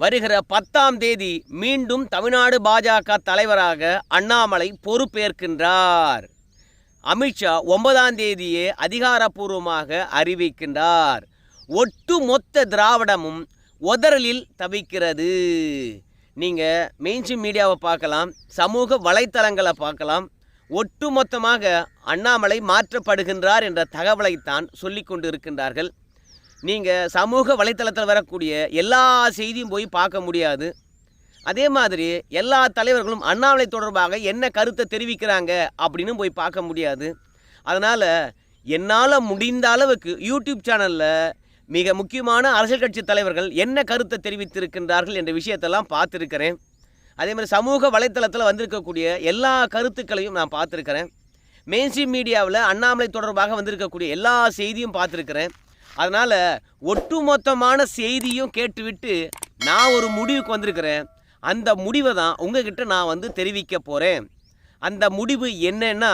வருகிற பத்தாம் தேதி மீண்டும் தமிழ்நாடு பாஜக தலைவராக அண்ணாமலை பொறுப்பேற்கின்றார். அமித்ஷா ஒன்பதாம் தேதியே அதிகாரப்பூர்வமாக அறிவிக்கின்றார். ஒட்டு மொத்த திராவிடமும் உதறலில் தவிக்கிறது. நீங்கள் மெயின்ஸ்ட்ரீம் மீடியாவை பார்க்கலாம் சமூக வலைத்தளங்களை பார்க்கலாம். ஒட்டுமொத்தமாக அண்ணாமலை மாற்றப்படுகின்றார் என்ற தகவலைத்தான் சொல்லி கொண்டு இருக்கின்றார்கள் நீங்கள் சமூக வலைத்தளத்தில் வரக்கூடிய எல்லா செய்தியும் போய் பார்க்க முடியாது. அதே மாதிரி எல்லா தலைவர்களும் அண்ணாமலை தொடர்பாக என்ன கருத்தை தெரிவிக்கிறாங்க அப்படின்னு போய் பார்க்க முடியாது. அதனால் என்னால் முடிந்த அளவுக்கு யூடியூப் சேனலில் மிக முக்கியமான அரசியல் கட்சி தலைவர்கள் என்ன கருத்தை தெரிவித்திருக்கின்றார்கள் என்ற விஷயத்தெல்லாம் பார்த்துருக்கிறேன். அதே மாதிரி சமூக வலைத்தளத்தில் வந்திருக்கக்கூடிய எல்லா கருத்துக்களையும் நான் பார்த்துருக்கிறேன். மெயின்ஸ்ட்ரீம் மீடியாவில் அண்ணாமலை தொடர்பாக வந்திருக்கக்கூடிய எல்லா செய்தியும் பார்த்துருக்கிறேன். அதனால் ஒட்டுமொத்தமான செய்தியும் கேட்டுவிட்டு நான் ஒரு முடிவுக்கு வந்திருக்கிறேன். அந்த முடிவை தான் உங்ககிட்ட நான் வந்து தெரிவிக்க போகிறேன் அந்த முடிவு என்னன்னா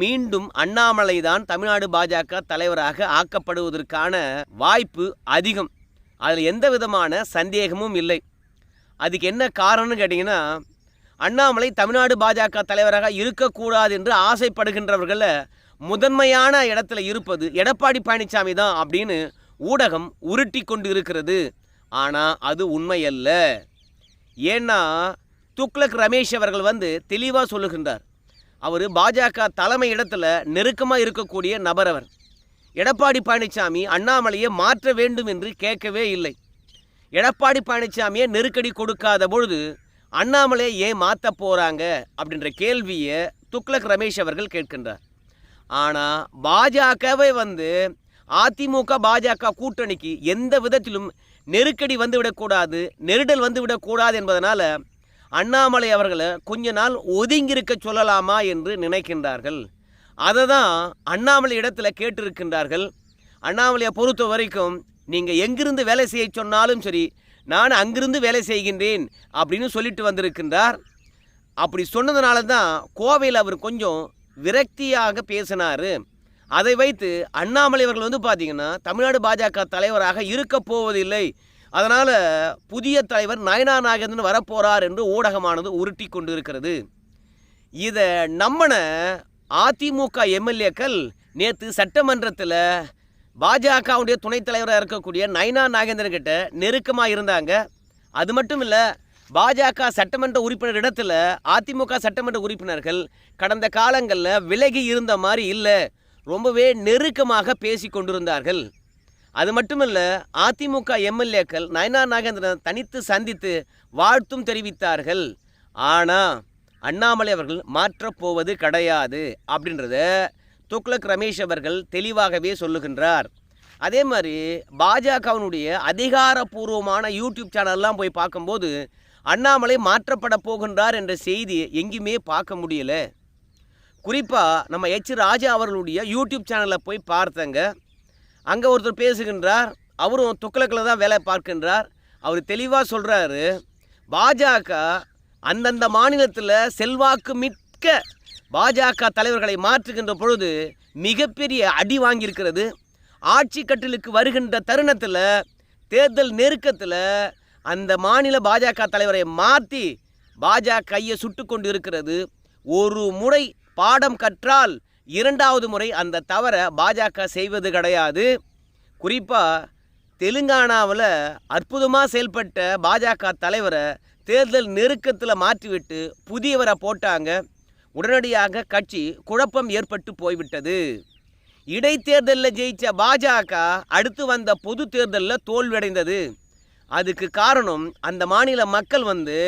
மீண்டும் அண்ணாமலை தான் தமிழ்நாடு பாஜக தலைவராக ஆக்கப்படுவதற்கான வாய்ப்பு அதிகம். அதில் எந்த விதமான சந்தேகமும் இல்லை. அதுக்கு என்ன காரணம்னு கேட்டிங்கன்னா அண்ணாமலை தமிழ்நாடு பாஜக தலைவராக இருக்கக்கூடாது என்று ஆசைப்படுகின்றவர்களை முதன்மையான இடத்துல இருப்பது எடப்பாடி பழனிசாமி தான் அப்படின்னு ஊடகம் உருட்டி கொண்டு இருக்கிறது ஆனால் அது உண்மையல்ல. ஏன்னா துக்ளக் ரமேஷ் அவர்கள் வந்து தெளிவாக சொல்லுகின்றார். அவர் பாஜக தலைமை இடத்துல நெருக்கமாக இருக்கக்கூடிய நபர் அவர். எடப்பாடி பழனிசாமி அண்ணாமலையை மாற்ற வேண்டும் என்று கேட்கவே இல்லை. எடப்பாடி பழனிசாமியை நெருக்கடி கொடுக்காத பொழுது அண்ணாமலையை ஏன் மாற்ற போகிறாங்க அப்படின்ற கேள்வியை துக்ளக் ரமேஷ் அவர்கள் கேட்கின்றார். ஆனால் பாஜகவை வந்து அதிமுக பாஜக கூட்டணிக்கு எந்த விதத்திலும் நெருக்கடி வந்து விடக்கூடாது நெருடல் வந்து விடக்கூடாது என்பதனால் அண்ணாமலை அவர்களை கொஞ்ச நாள் ஒதுங்கியிருக்க சொல்லலாமா என்று நினைக்கின்றார்கள். அதை தான் அண்ணாமலை இடத்துல கேட்டிருக்கின்றார்கள். அண்ணாமலையை பொறுத்த வரைக்கும் நீங்கள் எங்கிருந்து வேலை செய்ய சொன்னாலும் சரி நான் அங்கிருந்து வேலை செய்கின்றேன் அப்படின்னு சொல்லிட்டு வந்திருக்கின்றார். அப்படி சொன்னதுனால தான் கோவையில் அவர் கொஞ்சம் விரக்தியாக பேசினார். அதை வைத்து அண்ணாமலை அவர்கள் வந்து பார்த்தீங்கன்னா தமிழ்நாடு பாஜக தலைவராக இருக்க போவதில்லை. அதனால் புதிய தலைவர் நயனா நாகேந்திரன் வரப்போகிறார் என்று ஊடகமானது உருட்டி கொண்டு இருக்கிறது இதை நம்மன அதிமுக எம்எல்ஏக்கள் நேற்று சட்டமன்றத்தில் பாஜகவுடைய துணைத் தலைவராக இருக்கக்கூடிய நயனா நாகேந்திரன் கிட்ட நெருக்கமாக இருந்தாங்க. அது மட்டும் இல்லை பாஜக சட்டமன்ற உறுப்பினர் இடத்துல அதிமுக சட்டமன்ற உறுப்பினர்கள் கடந்த காலங்களில் விலகி இருந்த மாதிரி இல்லை. ரொம்பவே நெருக்கமாக பேசி கொண்டிருந்தார்கள். அது மட்டுமல்ல அதிமுக எம்எல்ஏக்கள் நயனா நாகேந்திரன் தனித்து சந்தித்து வாழ்த்தும் தெரிவித்தார்கள். ஆனால் அண்ணாமலை அவர்கள் மாற்றப்போவது கிடையாது அப்படின்றத துக்ளக் ரமேஷ் அவர்கள் தெளிவாகவே சொல்லுகின்றார். அதே மாதிரி பாஜகவினுடைய அதிகாரப்பூர்வமான யூடியூப் சேனல்லாம் போய் பார்க்கும்போது அண்ணாமலை மாற்றப்பட போகின்றார் என்ற செய்தி எங்கேயுமே பார்க்க முடியல. குறிப்பாக நம்ம எச். ராஜா அவர்களுடைய யூடியூப் சேனலில் போய் பார்த்தங்க. அங்கே ஒருத்தர் பேசுகின்றார். அவரும் துக்ளக்கில் தான் வேலை பார்க்கின்றார். அவர் தெளிவாக சொல்கிறாரு பாஜக அந்தந்த மாநிலத்தில் செல்வாக்கு மிக்க பாஜக தலைவர்களை மாற்றுகின்ற பொழுது மிகப்பெரிய அடி வாங்கியிருக்கிறது. ஆட்சி கட்டிலுக்கு வருகின்ற தருணத்தில் தேர்தல் நெருக்கத்தில் அந்த மாநில பாஜக தலைவரை மாற்றி பாஜக கையை சுட்டு கொண்டு இருக்கிறது ஒரு முறை பாடம் கற்றால் இரண்டாவது முறை அந்த தவறை பாஜக செய்வது கிடையாது. குறிப்பாக தெலுங்கானாவில் அற்புதமாக செயல்பட்ட பாஜக தலைவரை தேர்தல் நெருக்கத்தில் மாற்றிவிட்டு புதியவரை போட்டாங்க. உடனடியாக கட்சி குழப்பம் ஏற்பட்டு போய்விட்டது. இடைத்தேர்தலில் ஜெயித்த பாஜக அடுத்து வந்த பொது தேர்தலில் தோல்வியடைந்தது. அதுக்கு காரணம் அந்த மாநில மக்கள் வந்து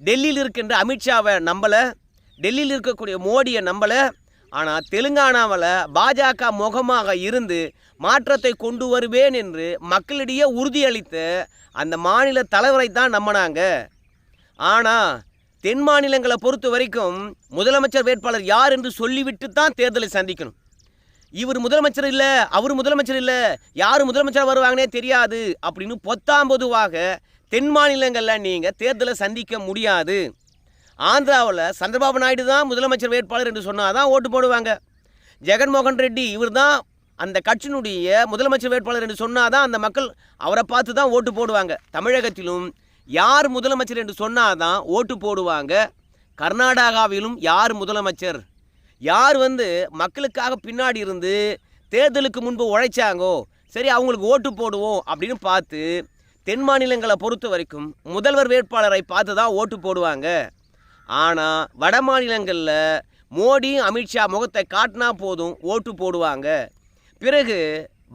டெல்லியில் இருக்கின்ற அமித்ஷாவை நம்பலை டெல்லியில் இருக்கக்கூடிய மோடியை நம்பலை ஆனால் தெலுங்கானாவில் பாஜக முகமாக இருந்து மாற்றத்தை கொண்டு வருவேன் என்று மக்களிடையே உறுதியளித்த அந்த மாநில தலைவரை தான் நம்பினாங்க. ஆனால் தென் மாநிலங்களை பொறுத்த வரைக்கும் முதலமைச்சர் வேட்பாளர் யார் என்று சொல்லிவிட்டு தான் தேர்தலை சந்திக்கணும். இவர் முதலமைச்சர் இல்லை அவர் முதலமைச்சர் இல்லை யார் முதலமைச்சர் வருவாங்கன்னே தெரியாது அப்படின்னு பொத்தாம் பொதுவாக தென் மாநிலங்களில் நீங்கள் தேர்தலை சந்திக்க முடியாது. ஆந்திராவில் சந்திரபாபு நாயுடு தான் முதலமைச்சர் வேட்பாளர் என்று சொன்னால் தான் ஓட்டு போடுவாங்க. ஜெகன்மோகன் ரெட்டி இவர் தான் அந்த கட்சியினுடைய முதலமைச்சர் வேட்பாளர் என்று சொன்னால் தான் அந்த மக்கள் அவரை பார்த்து தான் ஓட்டு போடுவாங்க. தமிழகத்திலும் யார் முதலமைச்சர் என்று சொன்னால் தான் ஓட்டு போடுவாங்க. கர்நாடகாவிலும் யார் முதலமைச்சர்? யார் வந்து மக்களுக்காக பின்னாடி இருந்து தேர்தலுக்கு முன்பு உழைச்சாங்கோ சரி அவங்களுக்கு ஓட்டு போடுவோம் அப்படின்னு பார்த்து தென் மாநிலங்களை பொறுத்த வரைக்கும் முதல்வர் வேட்பாளரை பார்த்து தான் ஓட்டு போடுவாங்க. ஆனால் வட மாநிலங்களில் மோடியும் அமித்ஷா முகத்தை காட்டினா போதும் ஓட்டு போடுவாங்க. பிறகு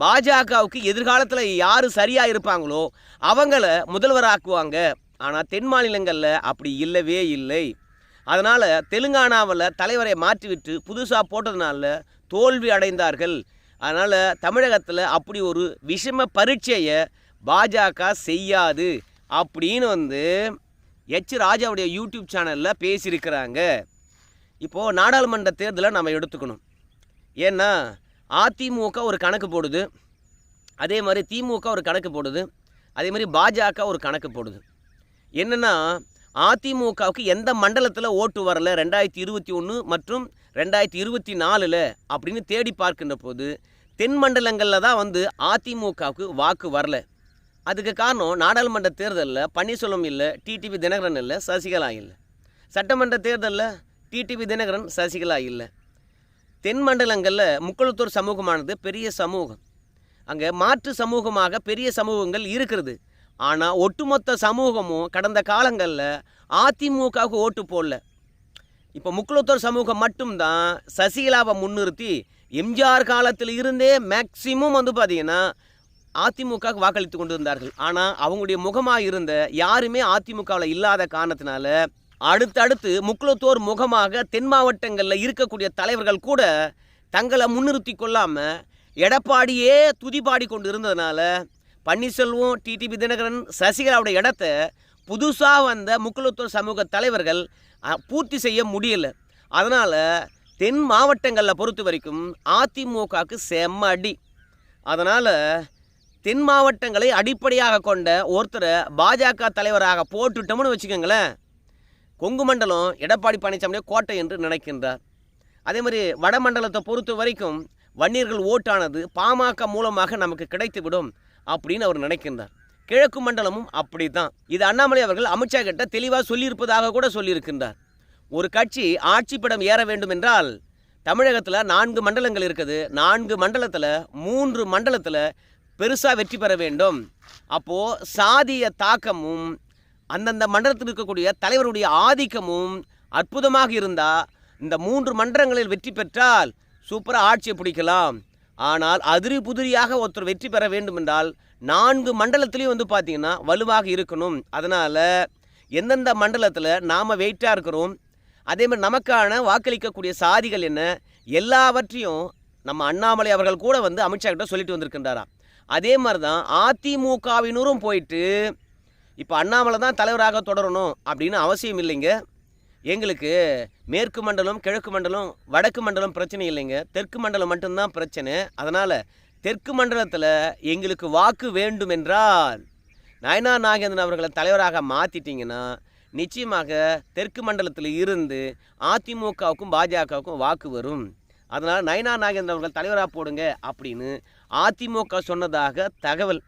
பாஜகவுக்கு எதிர்காலத்தில் யார் சரியாக இருப்பாங்களோ அவங்கள முதல்வராக்குவாங்க. ஆனால் தென் மாநிலங்களில் அப்படி இல்லவே இல்லை. அதனால் தெலுங்கானாவில் தலைவரை மாற்றிவிட்டு புதுசாக போட்டதுனால தோல்வி அடைந்தார்கள். அதனால் தமிழகத்தில் அப்படி ஒரு விஷம பரீட்சையை பாஜக செய்யாது அப்படின்னு வந்து எச் ராஜாவுடைய யூடியூப் சேனலில் பேசியிருக்கிறாங்க. இப்போது நாடாளுமன்ற தேர்தலை நம்ம எடுத்துக்கணும். ஏன்னா அதிமுக ஒரு கணக்கு போடுது. அதே மாதிரி திமுக ஒரு கணக்கு போடுது. அதே மாதிரி பாஜக ஒரு கணக்கு போடுது. என்னென்னா அதிமுகவுக்கு எந்த மண்டலத்தில் ஓட்டு வரல? ரெண்டாயிரத்தி இருபத்தி ஒன்று மற்றும் ரெண்டாயிரத்தி இருபத்தி நாலில் அப்படின்னு தேடி பார்க்கின்ற போது தென் மண்டலங்களில் தான் வந்து அதிமுகவுக்கு வாக்கு வரல. அதுக்கு காரணம் நாடாளுமன்ற தேர்தலில் பன்னீர்செல்வம் இல்லை டிடிவி தினகரன் இல்லை சசிகலா இல்லை. சட்டமன்ற தேர்தலில் டிடிவி தினகரன் சசிகலா இல்லை. தென் மண்டலங்களில் முக்குளத்தூர் சமூகமானது பெரிய சமூகம். அங்கே மாற்று சமூகமாக பெரிய சமூகங்கள் இருக்கிறது. ஆனால் ஒட்டுமொத்த சமூகமும் கடந்த காலங்களில் அதிமுகவுக்கு ஓட்டு போடல. இப்போ முக்குளத்தூர் சமூகம் மட்டும்தான் சசிகலாவை முன்னிறுத்தி எம்ஜிஆர் காலத்தில் இருந்தே மேக்சிமம் வந்து பார்த்தீங்கன்னா அதிமுகவுக்கு வாக்களித்து கொண்டு இருந்தார்கள் ஆனால் அவங்களுடைய முகமாக இருந்த யாருமே அதிமுகவில் இல்லாத காரணத்தினால அடுத்தடுத்து முக்குளத்தோர் முகமாக தென் மாவட்டங்களில் இருக்கக்கூடிய தலைவர்கள் கூட தங்களை முன்னிறுத்தி கொள்ளாமல் எடப்பாடியே துதிபாடி கொண்டு இருந்ததுனால பன்னீர்செல்வம் டிடிபி தினகரன் சசிகலாவுடைய இடத்த புதுசாக வந்த முக்குளத்தூர் சமூக தலைவர்கள் பூர்த்தி செய்ய முடியல. அதனால் தென் மாவட்டங்களில் பொறுத்த வரைக்கும் அதிமுகவுக்கு செம்ம அடி. அதனால் தென் மாவட்டங்களை அடிப்படையாக கொண்ட ஒருத்தரை பாஜக தலைவராக போட்டுட்டோம்னு வச்சுக்கோங்களேன். கொங்கு மண்டலம் எடப்பாடி பழனிசாமியுடைய கோட்டை என்று நினைக்கின்றார். அதே மாதிரி வடமண்டலத்தை பொறுத்த வரைக்கும் வன்னியர்கள் ஓட்டானது பாமக மூலமாக நமக்கு கிடைத்துவிடும். அப்படின்னு அவர் நினைக்கின்றார். கிழக்கு மண்டலமும் அப்படி தான் இது அண்ணாமலை அவர்கள் அமித்ஷா கிட்ட தெளிவாக சொல்லியிருப்பதாக கூட சொல்லியிருக்கின்றார். ஒரு கட்சி ஆட்சிப்படம் ஏற வேண்டும் என்றால் தமிழகத்தில் நான்கு மண்டலங்கள் இருக்குது. நான்கு மண்டலத்தில் மூன்று மண்டலத்தில் பெருசாக வெற்றி பெற வேண்டும். அப்போது சாதிய தாக்கமும் அந்தந்த மண்டலத்தில் இருக்கக்கூடிய தலைவருடைய ஆதிக்கமும் அற்புதமாக இருந்தால் இந்த மூன்று மண்டலங்களில் வெற்றி பெற்றால் சூப்பராக ஆட்சியை பிடிக்கலாம். ஆனால் அதிரி புதிரியாக ஒருத்தர் வெற்றி பெற வேண்டும் என்றால் நான்கு மண்டலத்திலையும் வந்து பார்த்தீங்கன்னா வலுவாக இருக்கணும். அதனால் எந்தெந்த மண்டலத்தில் நாம் வெயிட்டாக இருக்கிறோம் அதே மாதிரி நமக்கான வாக்களிக்கக்கூடிய சாதிகள் என்ன எல்லாவற்றையும் நம்ம அண்ணாமலை அவர்கள் கூட வந்து அமித்ஷா கிட்ட சொல்லிட்டு வந்திருக்கின்றாராம். அதே மாதிரி தான் அதிமுகவினரும் போயிட்டு இப்போ அண்ணாமலை தான் தலைவராக தொடரணும் அப்படின்னு அவசியம் இல்லைங்க. எங்களுக்கு மேற்கு மண்டலம் கிழக்கு மண்டலம் வடக்கு மண்டலம் பிரச்சனை இல்லைங்க. தெற்கு மண்டலம் மட்டும்தான் பிரச்சனை. அதனால் தெற்கு மண்டலத்தில் எங்களுக்கு வாக்கு வேண்டும் என்றால் நயனா நாகேந்திரன் அவர்களை தலைவராக மாற்றிட்டீங்கன்னா நிச்சயமாக தெற்கு மண்டலத்தில் இருந்து அதிமுகவுக்கும் பாஜகவுக்கும் வாக்கு வரும். அதனால் நயனா நாகேந்திரன் அவர்கள் தலைவராக போடுங்க அப்படின்னு அதிமுக சொன்னதாக தகவல்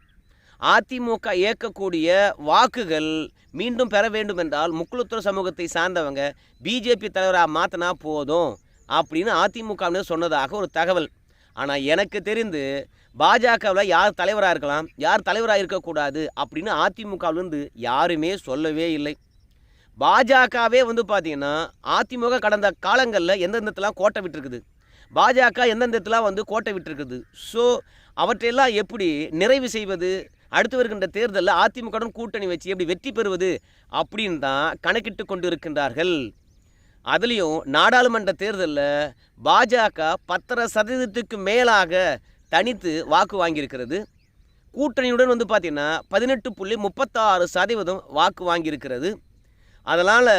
அதிமுக இயக்கக்கூடிய வாக்குகள் மீண்டும் பெற வேண்டும் என்றால் முக்குளத்தூர் சமூகத்தை சார்ந்தவங்க பிஜேபி தலைவராக மாற்றினா போதும் அப்படின்னு அதிமுகவினர் சொன்னதாக ஒரு தகவல். ஆனால் எனக்கு தெரிந்து பாஜகவில் யார் தலைவராக இருக்கலாம் யார் தலைவராக இருக்கக்கூடாது அப்படின்னு அதிமுகவிலிருந்து யாருமே சொல்லவே இல்லை. பாஜகவே வந்து பார்த்தீங்கன்னா அதிமுக கடந்த காலங்களில் எந்தெந்தத்தெல்லாம் கோட்டை விட்டுருக்குது. பாஜக எந்தெந்தத்தெல்லாம் வந்து கோட்டை விட்டுருக்குது. ஸோ அவற்றையெல்லாம் எப்படி நிறைவு செய்வது? அடுத்து வருகின்ற தேர்தலில் அதிமுகவுடன் கூட்டணி வச்சு எப்படி வெற்றி பெறுவது அப்படின்னு தான் கணக்கிட்டு கொண்டு இருக்கின்றார்கள் அதுலேயும் நாடாளுமன்ற தேர்தலில் பாஜக பத்தரை சதவீதத்துக்கு மேலாக தனித்து வாக்கு வாங்கியிருக்கிறது. கூட்டணியுடன் வந்து பார்த்திங்கன்னா பதினெட்டு புள்ளி முப்பத்தாறு சதவீதம் வாக்கு வாங்கியிருக்கிறது. அதனால்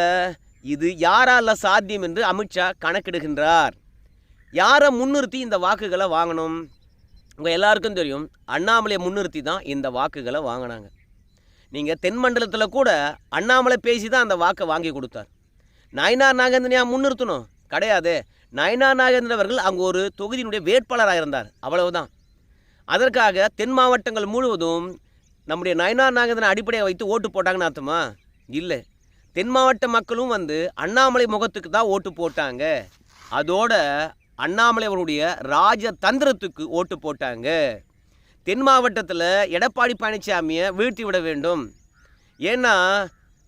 இது யாரால சாத்தியம் என்று அமித்ஷா கணக்கிடுகின்றார். யாரை முன்னிறுத்தி இந்த வாக்குகளை வாங்கணும்? உங்கள் எல்லாருக்கும் தெரியும் அண்ணாமலையை முன்னிறுத்தி தான் இந்த வாக்குகளை வாங்கினாங்க. நீங்கள் தென் மண்டலத்தில் கூட அண்ணாமலை பேசி தான் அந்த வாக்கை வாங்கி கொடுத்தார். நயனார் நாகேந்திரனையா முன்னிறுத்தணும்? கிடையாது. நயனார் நாகேந்திரன் அவர்கள் அங்கே ஒரு தொகுதியினுடைய வேட்பாளராக இருந்தார். அவ்வளவுதான். அதற்காக தென் மாவட்டங்கள் முழுவதும் நம்முடைய நயனார் நாகேந்திரன் அடிப்படையை வைத்து ஓட்டு போட்டாங்கன்னு அர்த்தமா? இல்லை. தென் மாவட்ட மக்களும் வந்து அண்ணாமலை முகத்துக்கு தான் ஓட்டு போட்டாங்க. அதோட அண்ணாமலை அவருடைய ராஜதந்திரத்துக்கு ஓட்டு போட்டாங்க. தென் மாவட்டத்தில் எடப்பாடி பழனிசாமியை வீழ்த்தி விட வேண்டும். ஏன்னா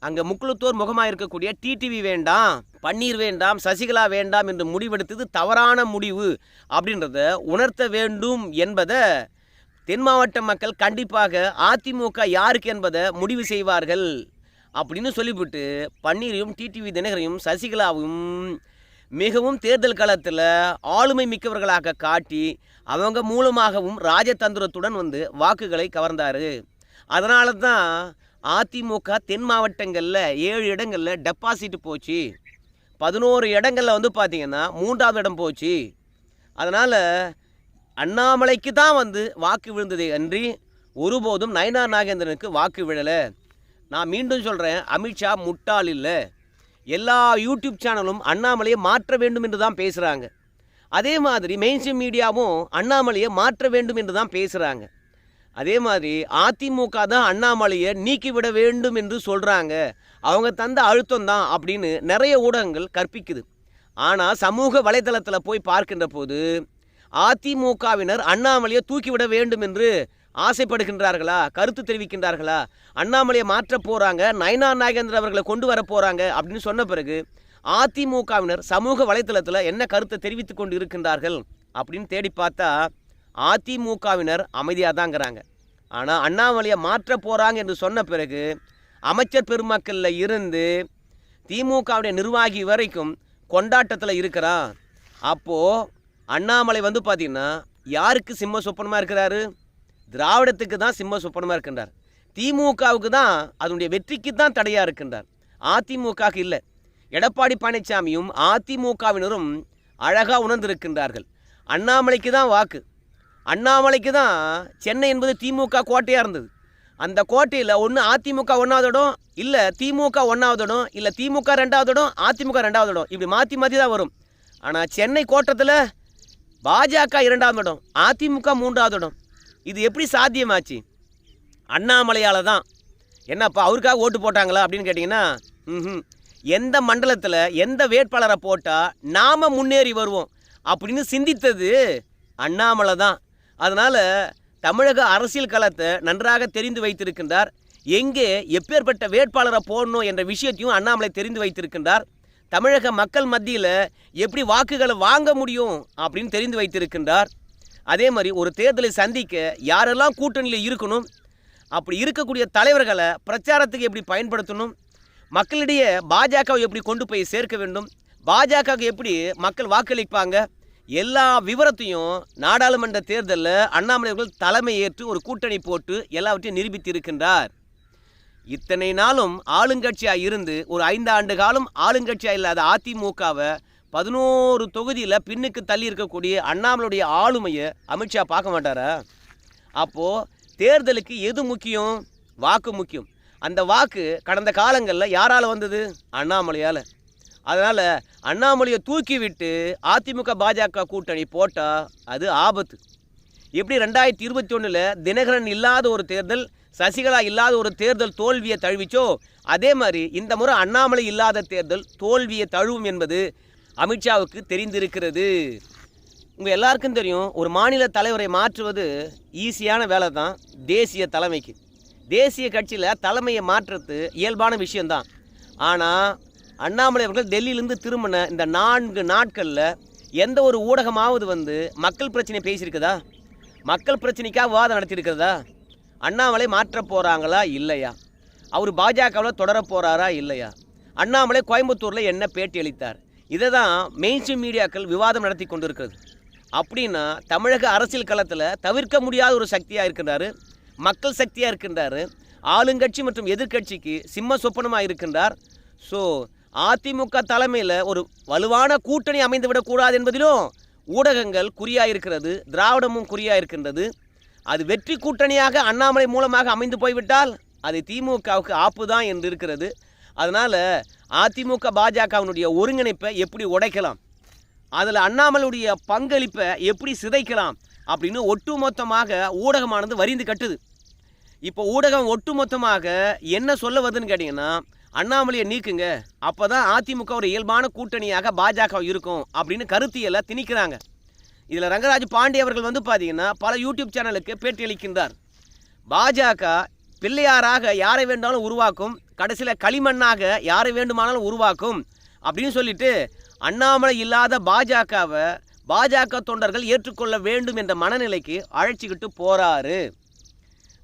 அங்கே முக்குளத்தூர் முகமாக இருக்கக்கூடிய டிடிவி வேண்டாம் பன்னீர் வேண்டாம் சசிகலா வேண்டாம் என்று முடிவெடுத்தது தவறான முடிவு அப்படின்றத உணர்த்த வேண்டும் என்பதை தென் மாவட்ட மக்கள் கண்டிப்பாக அதிமுக யாருக்கு என்பதை முடிவு செய்வார்கள் அப்படின்னு சொல்லிவிட்டு பன்னீரையும் டிடிவி தினகரையும் சசிகலாவும் மிகவும் தேர்தல் களத்தில் ஆளுமை மிக்கவர்களாக காட்டி அவங்க மூலமாகவும் ராஜதந்திரத்துடன் வந்து வாக்குகளை கவர்ந்தார். அதனால தான் அதிமுக தென் மாவட்டங்களில் ஏழு இடங்களில் டெபாசிட் போச்சு. பதினோரு இடங்களில் வந்து பார்த்திங்கன்னா மூன்றாவது இடம் போச்சு. அதனால் அண்ணாமலைக்கு தான் வந்து வாக்கு விழுந்ததே அன்றி ஒருபோதும் நயனார் நாகேந்திரனுக்கு வாக்கு விழலை. நான் மீண்டும் சொல்கிறேன் அமித்ஷா முட்டாள் இல்லை. எல்லா யூடியூப் சேனலும் அண்ணாமலையை மாற்ற வேண்டும் என்று தான் பேசுகிறாங்க அதே மாதிரி மெயின்ஸ்ட்ரீம் மீடியாவும் அண்ணாமலையை மாற்ற வேண்டும் என்று தான் பேசுகிறாங்க அதே மாதிரி அதிமுக தான் அண்ணாமலையை நீக்கிவிட வேண்டும் என்று சொல்கிறாங்க அவங்க தந்த அழுத்தம் தான் அப்படின்னு நிறைய ஊடகங்கள் கற்பிக்குது. ஆனால் சமூக வலைதளத்தில் போய் பார்க்கின்ற போது அதிமுகவினர் அண்ணாமலையை தூக்கிவிட வேண்டும் என்று ஆசைப்படுகின்றார்களா? கருத்து தெரிவிக்கின்றார்களா? அண்ணாமலையை மாற்ற போகிறாங்க நயனா நாகேந்திர அவர்களை கொண்டு வர போகிறாங்க அப்படின்னு சொன்ன பிறகு அதிமுகவினர் சமூக வலைத்தளத்தில் என்ன கருத்தை தெரிவித்து கொண்டு இருக்கின்றார்கள் அப்படின்னு தேடி பார்த்தா அதிமுகவினர் அமைதியாக தாங்கிறாங்க ஆனால் அண்ணாமலையை மாற்ற போகிறாங்க என்று சொன்ன பிறகு அமைச்சர் பெருமக்களில் இருந்து திமுகவுடைய நிர்வாகி வரைக்கும் கொண்டாட்டத்தில் இருக்கிறான் அப்போது அண்ணாமலை வந்து பார்த்திங்கன்னா யாருக்கு சிம்ம சொப்பனமாக இருக்கிறாரு? திராவிடத்துக்கு தான் சிம்ம சொப்பனமாக இருக்கின்றார். திமுகவுக்கு தான் அதனுடைய வெற்றிக்கு தான் தடையாக இருக்கின்றார். அதிமுகவுக்கு இல்லை. எடப்பாடி பழனிசாமியும் அதிமுகவினரும் அழகாக உணர்ந்திருக்கின்றார்கள். அண்ணாமலைக்கு தான் வாக்கு. அண்ணாமலைக்கு தான் சென்னை என்பது திமுக கோட்டையாக இருந்தது. அந்த கோட்டையில் ஒன்று அதிமுக ஒன்றாவது இடம் இல்லை திமுக ஒன்றாவது இடம் இல்லை திமுக ரெண்டாவது இடம் அதிமுக ரெண்டாவது இடம். இப்படி மாற்றி மாற்றி தான் வரும். ஆனால் சென்னை கோட்டத்தில் பாஜக இரண்டாவது இடம் அதிமுக மூன்றாவது இடம். இது எப்படி சாத்தியமாச்சு? அண்ணாமலையால் தான். என்னப்பா அவருக்காக ஓட்டு போட்டாங்களா அப்படின்னு கேட்டிங்கன்னா ம் எந்த மண்டலத்தில் எந்த வேட்பாளரை போட்டால் நாம் முன்னேறி வருவோம் அப்படின்னு சிந்தித்தது அண்ணாமலை தான். அதனால் தமிழக அரசியல் களத்தை நன்றாக தெரிந்து வைத்திருக்கின்றார். எங்கே எப்பேற்பட்ட வேட்பாளரை போடணும் என்ற விஷயத்தையும் அண்ணாமலை தெரிந்து வைத்திருக்கின்றார். தமிழக மக்கள் மத்தியில் எப்படி வாக்குகளை வாங்க முடியும் அப்படின்னு தெரிந்து வைத்திருக்கின்றார். அதே மாதிரி ஒரு தேர்தலை சந்திக்க யாரெல்லாம் கூட்டணியில் இருக்கணும் அப்படி இருக்கக்கூடிய தலைவர்களை பிரச்சாரத்துக்கு எப்படி பயன்படுத்தணும் மக்களிடையே பாஜகவை எப்படி கொண்டு போய் சேர்க்க வேண்டும் பாஜகவுக்கு எப்படி மக்கள் வாக்களிப்பாங்க எல்லா விவரத்தையும் நாடாளுமன்ற தேர்தலில் அண்ணாமலை அவர்கள் தலைமை ஏற்று ஒரு கூட்டணி போட்டு எல்லாவற்றையும் நிரூபித்திருக்கின்றார். இத்தனை நாளும் ஆளுங்கட்சியாக இருந்து ஒரு ஐந்து ஆண்டு காலம் ஆளுங்கட்சியாக இல்லாத அதிமுகவை பதினோரு தொகுதியில் பின்னுக்கு தள்ளி இருக்கக்கூடிய அண்ணாமலையுடைய ஆளுமையை அமித்ஷா பார்க்க மாட்டாரா? அப்போது தேர்தலுக்கு எது முக்கியம்? வாக்கு முக்கியம். அந்த வாக்கு கடந்த காலங்களில் யாரால் வந்தது? அண்ணாமலையால். அதனால் அண்ணாமலையை தூக்கி விட்டு அதிமுக பாஜக கூட்டணி போட்டால் அது ஆபத்து. எப்படி ரெண்டாயிரத்தி இருபத்தி ஒன்றில் தினகரன் இல்லாத ஒரு தேர்தல் சசிகலா இல்லாத ஒரு தேர்தல் தோல்வியை தழுவிச்சோ அதே மாதிரி இந்த முறை அண்ணாமலை இல்லாத தேர்தல் தோல்வியை தழுவும் என்பது அமித்ஷாவுக்கு தெரிந்திருக்கிறது. உங்கள் எல்லாருக்கும் தெரியும் ஒரு மாநில தலைவரை மாற்றுவது ஈஸியான வேலை தான் தேசிய தலைமைக்கு. தேசிய கட்சியில் தலைமையை மாற்றுறது இயல்பான விஷயந்தான் ஆனால் அண்ணாமலை அவர்கள் டெல்லியிலேருந்து திரும்பின இந்த நான்கு நாட்களில் எந்த ஒரு ஊடகமாவது வந்து மக்கள் பிரச்சனை பேசியிருக்குதா? மக்கள் பிரச்சனைக்காக விவாதம் நடத்தியிருக்கிறதா? அண்ணாமலை மாற்ற போகிறாங்களா இல்லையா? அவர் பாஜகவில் தொடர போகிறாரா இல்லையா? அண்ணாமலை கோயம்புத்தூரில் என்ன பேட்டி அளித்தார்? இதை தான் மெயின்ஸ்ட்ரீம் மீடியாக்கள் விவாதம் நடத்தி கொண்டிருக்கிறது. அப்படின்னா தமிழக அரசியல் களத்தில் தவிர்க்க முடியாத ஒரு சக்தியாக இருக்கின்றாரு மக்கள் சக்தியாக இருக்கின்றாரு ஆளுங்கட்சி மற்றும் எதிர்க்கட்சிக்கு சிம்ம சொப்பனமாக இருக்கின்றார். ஸோ அதிமுக தலைமையில் ஒரு வலுவான கூட்டணி அமைந்து விடக்கூடாது என்பதிலும் ஊடகங்கள் குறியாக இருக்கிறது திராவிடமும் குறியாக இருக்கின்றது. அது வெற்றி கூட்டணியாக அண்ணாமலை மூலமாக அமைந்து போய்விட்டால் அது திமுகவுக்கு ஆப்பு தான் என்று இருக்கிறது. அதனால் அதிமுக பாஜகவினுடைய ஒருங்கிணைப்பை எப்படி உடைக்கலாம்? அதில் அண்ணாமலையுடைய பங்களிப்பை எப்படி சிதைக்கலாம்? அப்படின்னு ஒட்டுமொத்தமாக ஊடகமானது வரிந்து கட்டுது. இப்போ ஊடகம் ஒட்டுமொத்தமாக என்ன சொல்ல வருதுன்னு கேட்டிங்கன்னா அண்ணாமலையை நீக்குங்க. அப்போ தான் அதிமுக ஒரு இயல்பான கூட்டணியாக பாஜக இருக்கும் அப்படின்னு கருத்தியலை திணிக்கிறாங்க. இதில் ரங்கராஜ் பாண்டே அவர்கள் வந்து பார்த்தீங்கன்னா பல யூடியூப் சேனலுக்கு பேட்டியளிக்கின்றார். பாஜக பிள்ளையாராக யாரை வேண்டாலும் உருவாக்கும் கடைசியில் களிமண்ணாக யாரை வேண்டுமானாலும் உருவாக்கும் அப்படின்னு சொல்லிட்டு அண்ணாமலை இல்லாத பாஜகவை பாஜக தொண்டர்கள் ஏற்றுக்கொள்ள வேண்டும் என்ற மனநிலைக்கு அழைச்சிக்கிட்டு போகிறாரு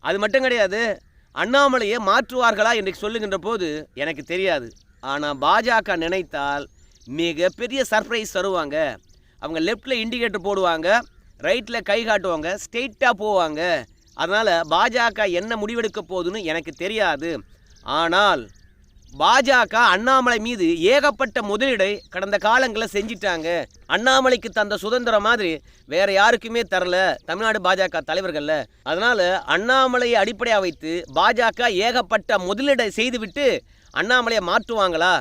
அது மட்டும் கிடையாது அண்ணாமலையை மாற்றுவார்களா என்று சொல்லுகின்ற போது எனக்கு தெரியாது. ஆனால் பாஜக நினைத்தால் மிகப்பெரிய சர்ப்ரைஸ் தருவாங்க. அவங்க லெஃப்டில் இண்டிகேட்டர் போடுவாங்க ரைட்டில் கை காட்டுவாங்க ஸ்ட்ரெயிட்டாக போவாங்க. அதனால் பாஜக என்ன முடிவெடுக்க போகுதுன்னு எனக்கு தெரியாது. ஆனால் பாஜக அண்ணாமலை மீது ஏகப்பட்ட முதலீடை கடந்த காலங்களில் செஞ்சிட்டாங்க. அண்ணாமலைக்கு தந்த சுதந்திரம் மாதிரி வேற யாருக்குமே தரல தமிழ்நாடு பாஜக தலைவர்கள்ல. அதனால அண்ணாமலையை அடிப்படையாக வைத்து பாஜக ஏகப்பட்ட முதலீடை செய்துவிட்டு அண்ணாமலையை மாற்றுவாங்களா?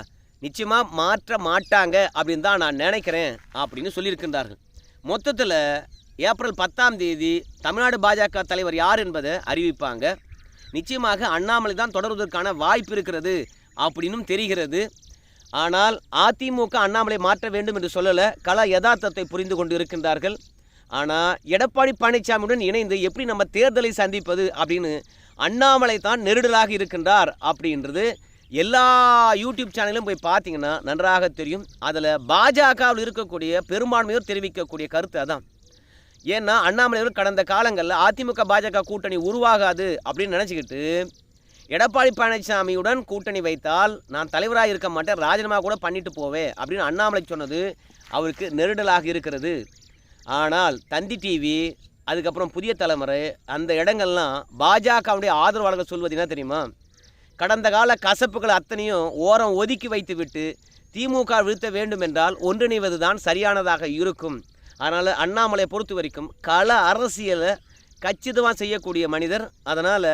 நிச்சயமா மாற்ற மாட்டாங்க அப்படின்னு தான் நான் நினைக்கிறேன் அப்படின்னு சொல்லியிருக்கின்றார்கள். மொத்தத்தில் ஏப்ரல் பத்தாம் தேதி தமிழ்நாடு பாஜக தலைவர் யார் என்பதை அறிவிப்பாங்க. நிச்சயமாக அண்ணாமலை தான் தொடர்வதற்கான வாய்ப்பு இருக்கிறது அப்படின்னும் தெரிகிறது. ஆனால் அதிமுக அண்ணாமலை மாற்ற வேண்டும் என்று சொல்லலை கல யதார்த்தத்தை புரிந்து கொண்டு இருக்கின்றார்கள். ஆனால் எடப்பாடி பழனிசாமியுடன் இணைந்து எப்படி நம்ம தேர்தலை சந்திப்பது அப்படின்னு அண்ணாமலை தான் நெருடலாக இருக்கின்றார் அப்படின்றது எல்லா யூடியூப் சேனலும் போய் பார்த்தீங்கன்னா நன்றாக தெரியும். அதில் பாஜகவில் இருக்கக்கூடிய பெரும்பான்மையோர் தெரிவிக்கக்கூடிய கருத்து அதான். ஏன்னா அண்ணாமலை கடந்த காலங்களில் அதிமுக பாஜக கூட்டணி உருவாகாது அப்படின்னு நினச்சிக்கிட்டு எடப்பாடி பழனிசாமியுடன் கூட்டணி வைத்தால் நான் தலைவராக இருக்க மாட்டேன் ராஜினாமா கூட பண்ணிட்டு போவேன் அப்படின்னு அண்ணாமலை சொன்னது அவருக்கு நெருடலாக இருக்கிறது. ஆனால் தந்தி டிவி அதுக்கப்புறம் புதிய தலைமுறை அந்த இடங்கள்லாம் பாஜகவுடைய ஆதரவாளர்கள் சொல்வது என்ன தெரியுமா? கடந்த கால கசப்புகள் அத்தனையும் ஓரம் ஒதுக்கி வைத்து விட்டு திமுக வீழ்த்த வேண்டும் என்றால் ஒன்றிணைவது தான் சரியானதாக இருக்கும். அதனால் அண்ணாமலையை பொறுத்த வரைக்கும் கள அரசியலை கச்சிதமாக செய்யக்கூடிய மனிதர். அதனால்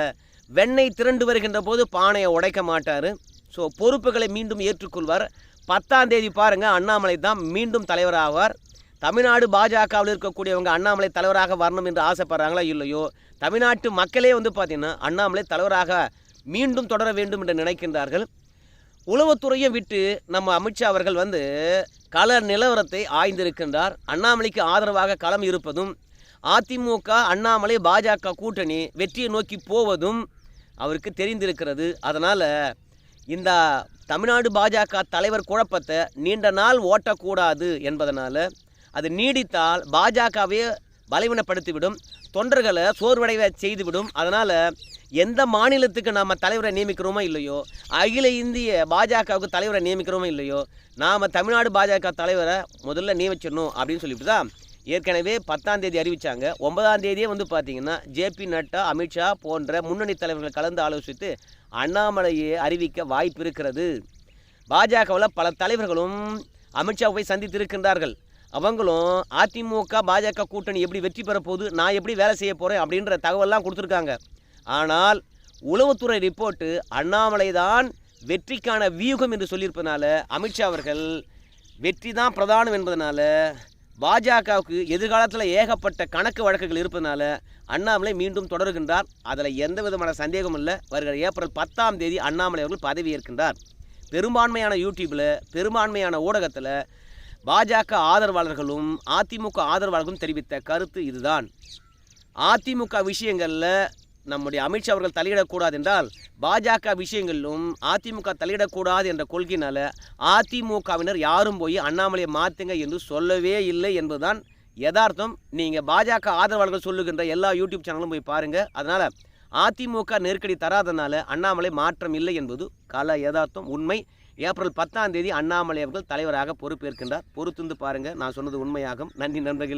வெண்ணெய் திரண்டு வருகின்ற போது பானையை உடைக்க மாட்டார். ஸோ பொறுப்புகளை மீண்டும் ஏற்றுக்கொள்வார். பத்தாம் தேதி பாருங்கள் அண்ணாமலை தான் மீண்டும் தலைவராவார் தமிழ்நாடு பாஜகவில் இருக்கக்கூடியவங்க அண்ணாமலை தலைவராக வரணும் என்று ஆசைப்படுறாங்களா இல்லையோ? தமிழ்நாட்டு மக்களே வந்து பார்த்திங்கன்னா அண்ணாமலை தலைவராக மீண்டும் தொடர வேண்டும் என்று நினைக்கின்றார்கள். உளவுத்துறையும் விட்டு நம்ம அமித்ஷா அவர்கள் வந்து கள நிலவரத்தை ஆய்ந்திருக்கின்றார். அண்ணாமலைக்கு ஆதரவாக களம் இருப்பதும் அதிமுக அண்ணாமலை பாஜக கூட்டணி வெற்றியை நோக்கி போவதும் அவருக்கு தெரிந்திருக்கிறது. அதனால் இந்த தமிழ்நாடு பாஜக தலைவர் குழப்பத்தை நீண்ட நாள் ஓட்டக்கூடாது என்பதனால் அது நீடித்தால் பாஜகவே பலவீனப்படுத்திவிடும் தொண்டர்களை சோர்வடைய செய்துவிடும். அதனால் எந்த மாநிலத்துக்கு நாம் தலைவரை நியமிக்கிறோமோ இல்லையோ அகில இந்திய பாஜகவுக்கு தலைவரை நியமிக்கிறோமோ இல்லையோ நாம் தமிழ்நாடு பாஜக தலைவரை முதல்ல நியமிச்சிடணும் அப்படின்னு சொல்லிட்டு தான் ஏற்கனவே பத்தாம் தேதி அறிவித்தாங்க ஒன்பதாம் தேதியே வந்து பார்த்தீங்கன்னா ஜேபி நட்டா அமித்ஷா போன்ற முன்னணி தலைவர்கள் கலந்து ஆலோசித்து அண்ணாமலையை அறிவிக்க வாய்ப்பு இருக்கிறது. பாஜகவில் பல தலைவர்களும் அமித்ஷா போய் சந்தித்திருக்கின்றார்கள். அவங்களும் அதிமுக பாஜக கூட்டணி எப்படி வெற்றி பெற போகுது நான் எப்படி வேலை செய்ய போகிறேன் அப்படின்ற தகவல்லாம் கொடுத்துருக்காங்க. ஆனால் உளவுத்துறை ரிப்போர்ட்டு அண்ணாமலை தான் வெற்றிக்கான வியூகம் என்று சொல்லியிருப்பதனால அமித்ஷா அவர்கள் வெற்றி தான் பிரதானம் என்பதனால பாஜகவுக்கு எதிர்காலத்தில் ஏகப்பட்ட கணக்கு வழக்குகள் இருப்பதனால அண்ணாமலை மீண்டும் தொடர்கின்றார். அதில் எந்த விதமான சந்தேகமும் இல்லை. வருகிற ஏப்ரல் பத்தாம் தேதி அண்ணாமலை அவர்கள் பதவியேற்கின்றார் பெரும்பான்மையான யூடியூப்பில் பெரும்பான்மையான ஊடகத்தில் பாஜக ஆதரவாளர்களும் அதிமுக ஆதரவாளர்களும் தெரிவித்த கருத்து இதுதான். அதிமுக விஷயங்களில் நம்முடைய அமித்ஷா அவர்கள் தலையிடக்கூடாது என்றால் பாஜக விஷயங்களிலும் அதிமுக தலையிடக்கூடாது என்ற கொள்கையினால் அதிமுகவினர் யாரும் போய் அண்ணாமலையை மாற்றுங்க என்று சொல்லவே இல்லை என்பதுதான் யதார்த்தம். நீங்கள் பாஜக ஆதரவாளர்கள் சொல்லுகின்ற எல்லா யூடியூப் சேனலும் போய் பாருங்கள் அதனால் அதிமுக நெருக்கடி தராதனால அண்ணாமலை மாற்றம் இல்லை என்பது கல யதார்த்தம் உண்மை. ஏப்ரல் பத்தாம் தேதி அண்ணாமலை அவர்கள் தலைவராக பொறுப்பேற்கின்றார். பொறுத்திருந்து பாருங்கள் நான் சொன்னது உண்மையாகும். நன்றி நண்பர்களே.